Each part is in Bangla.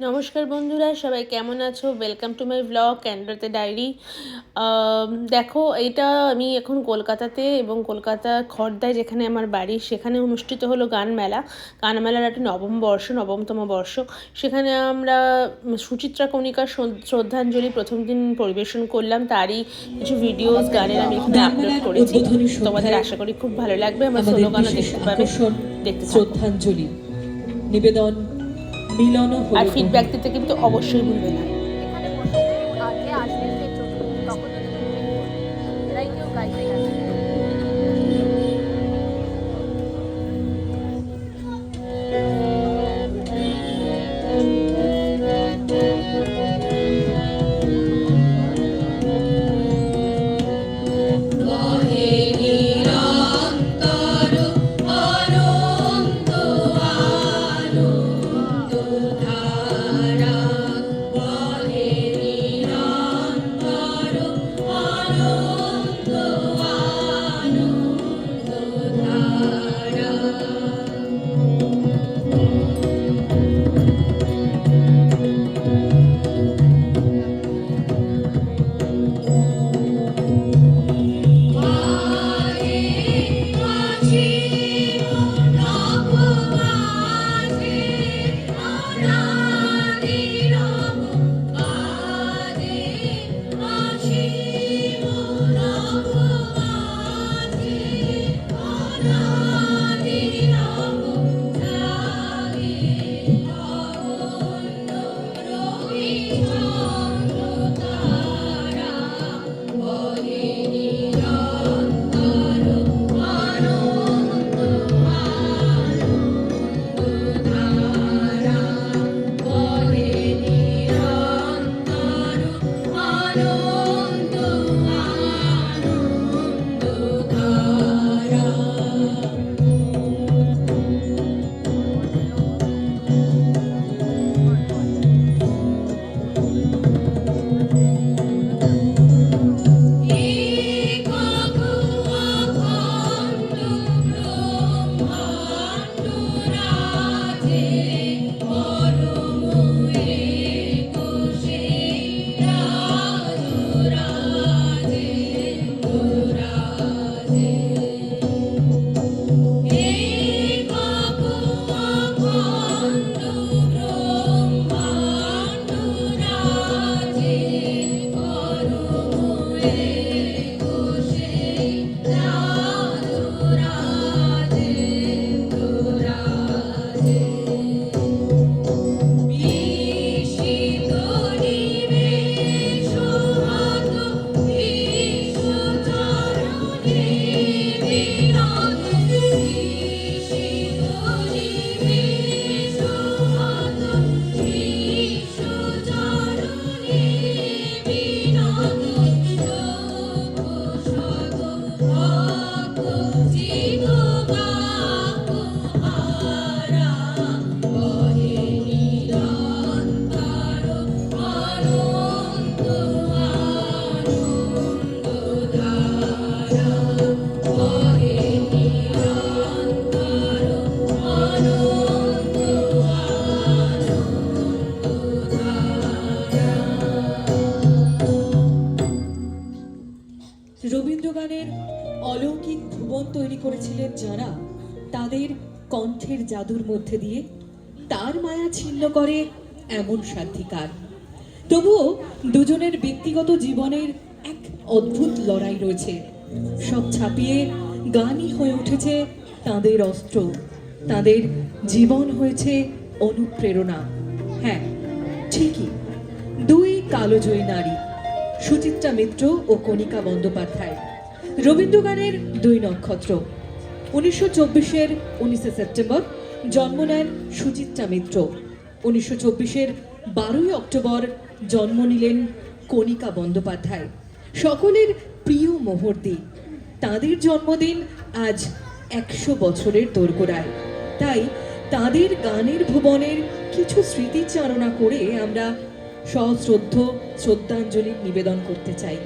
নমস্কার বন্ধুরা সবাই কেমন আছো? ওয়েলকাম টু মাই ব্লগ ক্যান্ডাতে ডায়েরি দেখো এটা আমি এখন কলকাতাতে এবং কলকাতা খর্দায় যেখানে আমার বাড়ি সেখানে অনুষ্ঠিত হলো গান মেলা। গান মেলার একটা নবম বর্ষ নবমতম বর্ষ। সেখানে আমরা সুচিত্রা কণিকার শ্রদ্ধাঞ্জলি প্রথম দিন পরিবেশন করলাম। তারই কিছু ভিডিওস গানের আমি এখানে আপলোড করেছি। তোমাদের আশা করি খুব ভালো লাগবে। আমার স্লোগানও বিশেষ দেখতে পাবে দেখতে শ্রদ্ধাঞ্জলি। নিবেদন আর ফিডব্যাক দিতে কিন্তু অবশ্যই ভুলবে না। রবীন্দ্রগানের জাদুর মধ্যে দিয়ে তার মায়া ছিন্ন করে এমন সাধিকার তবুও দুজনের ব্যক্তিগত জীবনের এক অদ্ভুত লড়াই রয়েছে। সব ছাপিয়ে গানই হয়ে উঠেছে তাদের অস্ত্র। তাদের জীবন হয়েছে অনুপ্রেরণা। হ্যাঁ ঠিকই। দুই কালোজয়ী নারী, সুচিত্রা মিত্র ও কণিকা বন্দ্যোপাধ্যায়। রবীন্দ্রগানের দুই নক্ষত্র। উনিশশো চব্বিশের উনিশে সেপ্টেম্বর জন্ম নেন সুচিত্রা মিত্র। উনিশশো চব্বিশের বারোই অক্টোবর জন্ম নিলেন কণিকা বন্দ্যোপাধ্যায়। সকলের প্রিয় মোহর্দি তাদের জন্মদিন আজ একশো বছরের দোরগোড়ায়। তাই তাদের গানের ভুবনের কিছু স্মৃতিচারণা করে আমরা সশ্রদ্ধ শ্রদ্ধাঞ্জলি নিবেদন করতে চাই।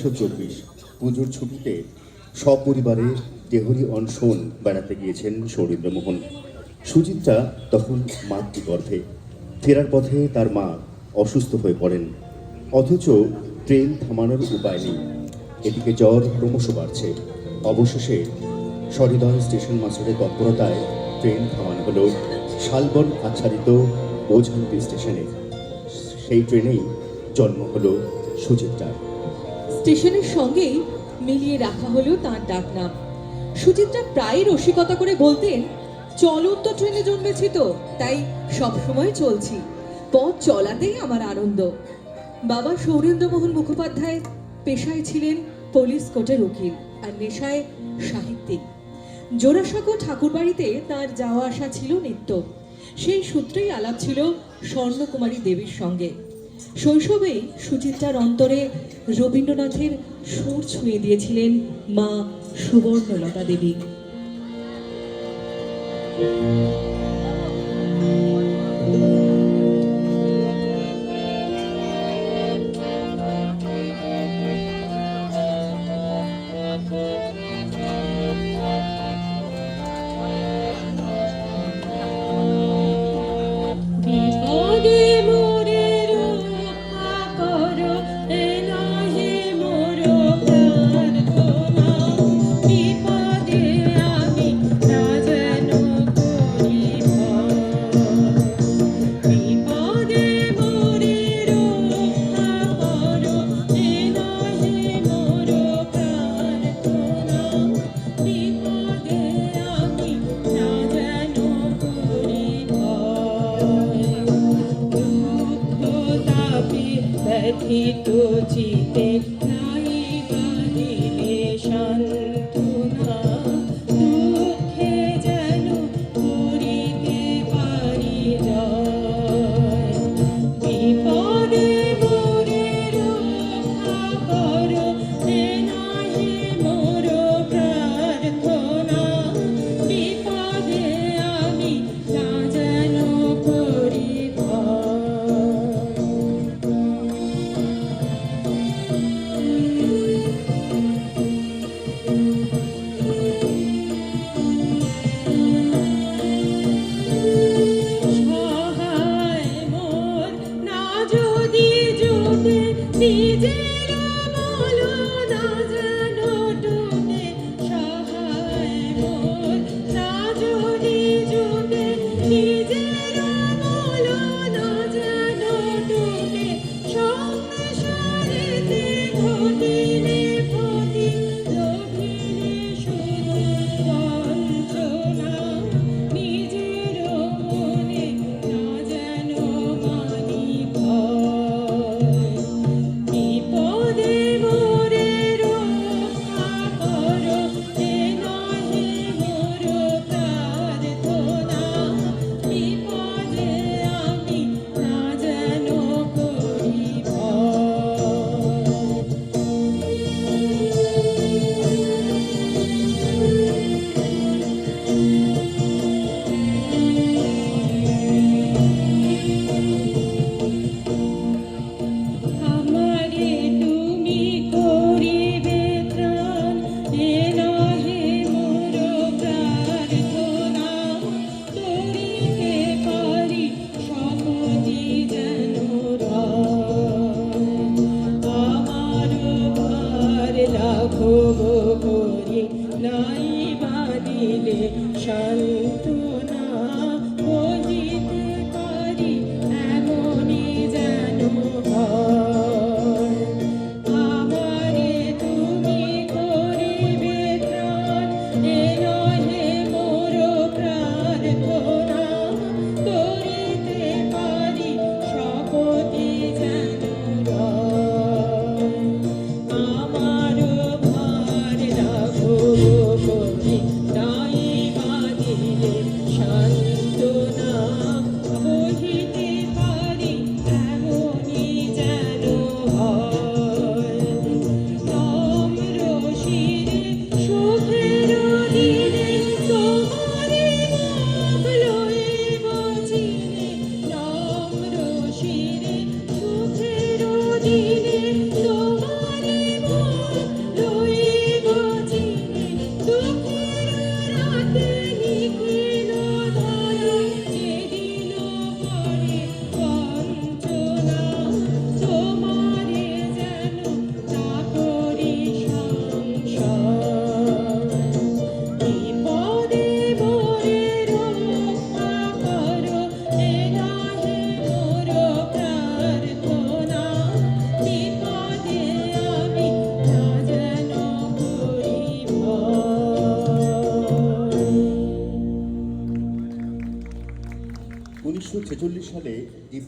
উনিশশো চব্বিশ। পুজোর ছুটিতে সপরিবারে দেহরি অনশন বেড়াতে গিয়েছেন সৌরীন্দ্রমোহন তখন মাতৃগর্ভে। ফেরার পথে তার মা অসুস্থ হয়ে পড়েন। অথচ ট্রেন থামানোর উপায় নেই। এদিকে জ্বর ক্রমশ বাড়ছে। অবশেষে সহৃদয় স্টেশন মাস্টারের তৎপরতায় ট্রেন থামানো হলো শালবন আচ্ছাদিত ওঝান্তি স্টেশনে। সেই ট্রেনেই জন্ম হলো সুচিত্রার স্টেশনের সঙ্গেই মিলিয়ে রাখা হলো তার ডাকনাম। সুচিত্রা প্রায় রসিকতা করে বলতেন চলন্ত ট্রেনে জন্মেছি তো, তাই সব সময় চলছি। পথ চলাতেই আমার আনন্দ। বাবা সৌরেন্দ্রমোহন মুখোপাধ্যায় পেশায় ছিলেন পুলিশ কোর্টের উকিল আর নেশায় সাহিত্যিক। জোড়াসাঁকো ঠাকুরবাড়িতে তার যাওয়া আসা ছিল নিত্য। সেই সূত্রেই আলাপ ছিল স্বর্ণকুমারী দেবীর সঙ্গে। শৈশবেই সুচিত্রার অন্তরে রবীন্দ্রনাথের সুর ছুঁয়ে দিয়েছিলেন মা সুবর্ণলতা দেবী।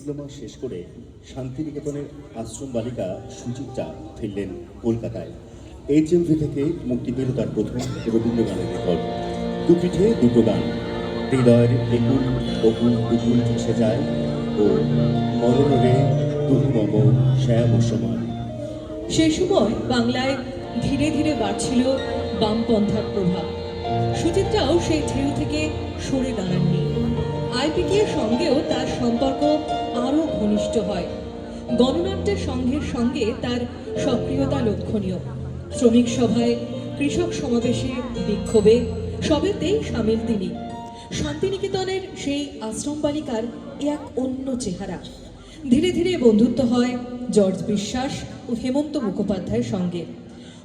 ডিপ্লোমা শেষ করে শান্তিনিকেতনের আশ্রম বালিকা সুচিত্রা ফিরলেন কলকাতায়। এইচএমভি থেকে মুক্তি পেল তার প্রথম রবীন্দ্রগানের রেকর্ড। দুপিঠে দুটো গান। হৃদয়ের একুল অকুল দুকুল ভেসে যায় ও মরণরে তুহি শ্যাম সমান। সে সময় বাংলায় ধীরে ধীরে বাড়ছিল বামপন্থার প্রভাব। সুচিত্রাও সেই ঢেউ থেকে সরে দাঁড়াননি। আইপিটিএর সঙ্গেও তার সম্পর্ক ঘনিষ্ঠ হয়। গণনাট্যের সংঘের সঙ্গে তার সক্রিয়তা লক্ষণীয়। শ্রমিক সভায় কৃষক সমাবেশে বিক্ষোভে সবেতেই সামিল তিনি। শান্তিনিকেতনের সেই আশ্রম বালিকার এক অন্য চেহারা। ধীরে ধীরে বন্ধুত্ব হয় জর্জ বিশ্বাস ও হেমন্ত মুখোপাধ্যায়ের সঙ্গে।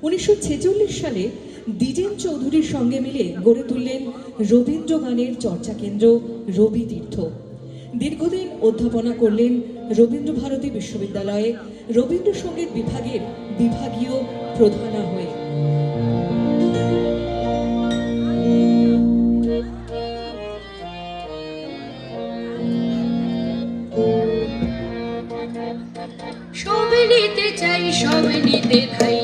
উনিশশো ছেচল্লিশ সালে দ্বিজেন চৌধুরীর সঙ্গে মিলে গড়ে তুললেন রবীন্দ্র গানের চর্চা কেন্দ্র রবি তীর্থ দীর্ঘদিন অধ্যাপনা করলেন রবীন্দ্র ভারতী বিশ্ববিদ্যালয়ে রবীন্দ্রসঙ্গীত বিভাগের বিভাগীয় প্রধানা হয়ে। সবে নিতে চাই, সবে নিতে খাই।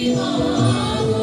Україна.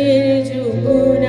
সাঝের